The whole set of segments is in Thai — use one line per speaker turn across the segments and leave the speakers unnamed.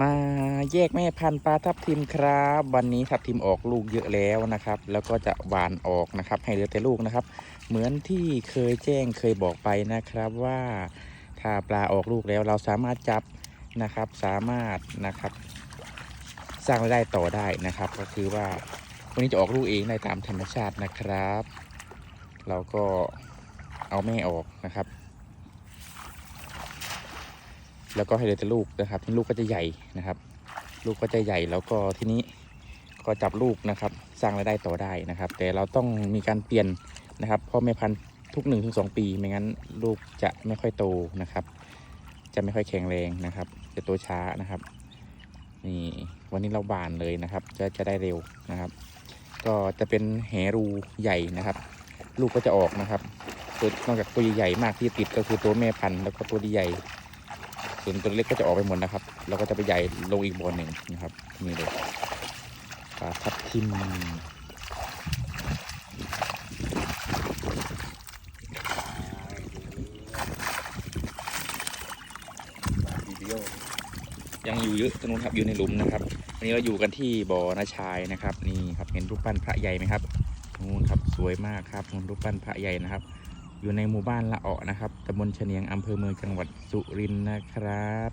มาแยกแม่พันธุ์ปลาทับทิมครับ วันนี้ทับทิมออกลูกเยอะแล้วนะครับ แล้วก็จะหวานออกนะครับ ให้เหลือแต่ลูกนะครับ เหมือนที่เคยแจ้งเคยบอกไปนะครับว่าถ้าปลาออกลูกแล้วเราสามารถจับนะครับ สามารถนะครับ สร้างรายได้ต่อได้นะครับ ก็คือว่าวันนี้จะออกลูกเองได้ตามธรรมชาตินะครับ เราก็เอาแม่ออกนะครับ แล้วก็ให้เหลือแต่ลูกนะครับที่ลูกก็จะใหญ่นะครับ ลูกก็จะใหญ่แล้วก็ทีนี้ก็จับลูกนะครับ สร้างรายได้ต่อได้นะครับ แต่เราต้องมีการเปลี่ยนนะครับพ่อแม่พันธุ์ทุก1นถึงสปีไม่งั้นลูกจะไม่ค่อยโตนะครับ จะไม่ค่อยแข็งแรงนะครับ จะโตช้านะครับนี่วันนี้เราบานเลยนะครับ จะจะได้เร็วนะครับ ก็จะเป็นแหรูใหญ่นะครับ ลูกก็จะออกนะครับตัวนอกจากตัวใหญ่ๆมากที่ติดก็คือตัวแม่พันธุ์แล้วก็ตัวดีใหญ่ ส่วนตัวเล็กก็จะออกไปหมดนะครับ เราก็จะไปใหญ่ลงอีกบอลหนึ่งนะครับนี่เลยปลาทับทิมยังอยู่เยอะตรงนู้นครับอยู่ในหลุมนะครับวันนี้เราอยู่กันที่บ่อนาชายนะครับนี่ครับเห็นรูปปั้นพระใหญ่ไหมครับนู่นครับสวยมากครับนู่นรูปปั้นพระใหญ่นะครับ อยู่ในหมู่บ้านละเอะนะครับตำบลเฉนียงอำเภอเมืองจังหวัดสุรินทร์นะครับ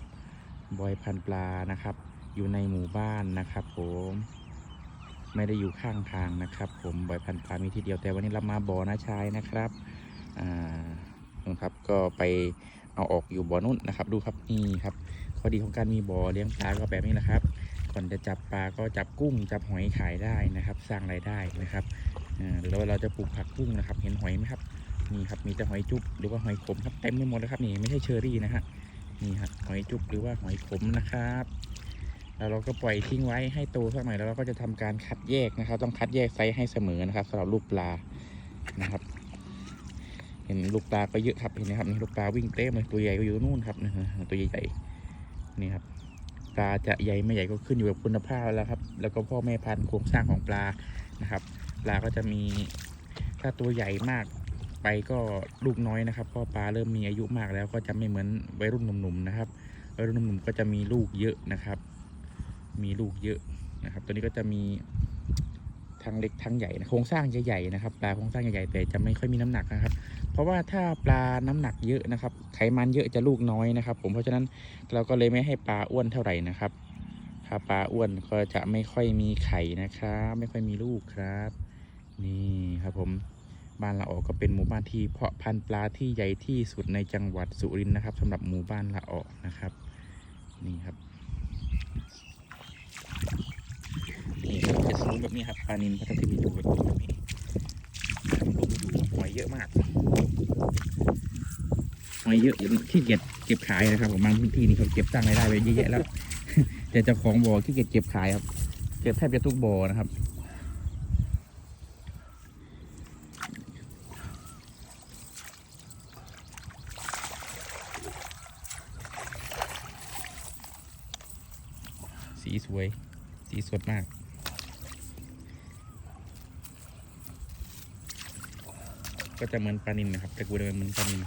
บอยพันปลานะครับ อยู่ในหมู่บ้านนะครับ ผมไม่ได้อยู่ข้างทางนะครับ ผมบอยพันปลามีที่เดียวแต่วันนี้เรามาบ่อนาชายนะครับอ่านะครับก็ไปเอาออกอยู่บ่อนุ่นนะครับ ดูครับนี่ครับข้อดีของการมีบ่อเลี้ยงปลาก็แบบนี้แหละครับ ก่อนจะจับปลาก็จับกุ้งจับหอยขายได้นะครับ สร้างรายได้นะครับหรือว่าเราจะปลูกผักบุ้งนะครับ เห็นหอยไหมครับ นี่ครับมีแต่หอยจุ๊บหรือว่าหอยขมครับเต็มไปหมดเลยครับนี่ไม่ใช่เชอรี่นะฮะนี่ครับหอยจุ๊บหรือว่าหอยขมนะครับแล้วเราก็ปล่อยทิ้งไว้ให้โตสักหน่อยแล้วเราก็จะทำการคัดแยกนะครับ ต้องคัดแยกไซส์ให้เสมอนะครับสำหรับลูกปลานะครับ เห็นลูกปลาก็เยอะครับเห็นไหมครับนี่ลูกปลาวิ่งเต็มเลยตัวใหญ่ก็อยู่นู่นครับนะฮะตัวใหญ่ๆนี่ครับปลาจะใหญ่ไม่ใหญ่ก็ขึ้นอยู่กับคุณภาพแล้วครับ แล้วก็พ่อแม่พันธุ์โครงสร้างของปลานะครับ ปลาก็จะมีถ้าตัวใหญ่มาก ไปก็ลูกน้อยนะครับเพราะปลาเริ่มมีอายุมากแล้วก็จะไม่เหมือนวัยรุ่นหนุ่มๆนะครับวัยรุ่นหนุ่มๆก็จะมีลูกเยอะนะครับ มีลูกเยอะนะครับ ตัวนี้ก็จะมีทั้งเล็กทั้งใหญ่นะโครงสร้างใหญ่ๆนะครับปลาโครงสร้างใหญ่ๆแต่จะไม่ค่อยมีน้ำหนักนะครับ เพราะว่าถ้าปลาน้ำหนักเยอะนะครับ ไขมันเยอะจะลูกน้อยนะครับ ผมเพราะฉะนั้นเราก็เลยไม่ให้ปลาอ้วนเท่าไหร่นะครับ ถ้าปลาอ้วนก็จะไม่ค่อยมีไข่นะครับ ไม่ค่อยมีลูกครับ นี่ครับผม บ้านละออก็เป็นหมู่บ้านที่เพาะพันธุ์ปลาที่ใหญ่ที่สุดในจังหวัดสุรินทร์นะครับสำหรับหมู่บ้านละออนะครับนี่ครับนี่ครับจะสูงแบบนี้ครับปลานินพัททิมีดูแบบนี้หอยเยอะมากหอยเยอะขี้เกียจเก็บขายนะครับผมบางพื้นที่นี่เขาเก็บสร้างรายได้ไปเยอะแยะแล้วแต่เจ้าของบ่อขี้เกียจเก็บขายครับ เก็บแทบจะทุกบ่อนะครับ สีสวย สีสดมาก ก็จะเหมือนปลานินนะครับแต่กูเดินเหมือนปลานิน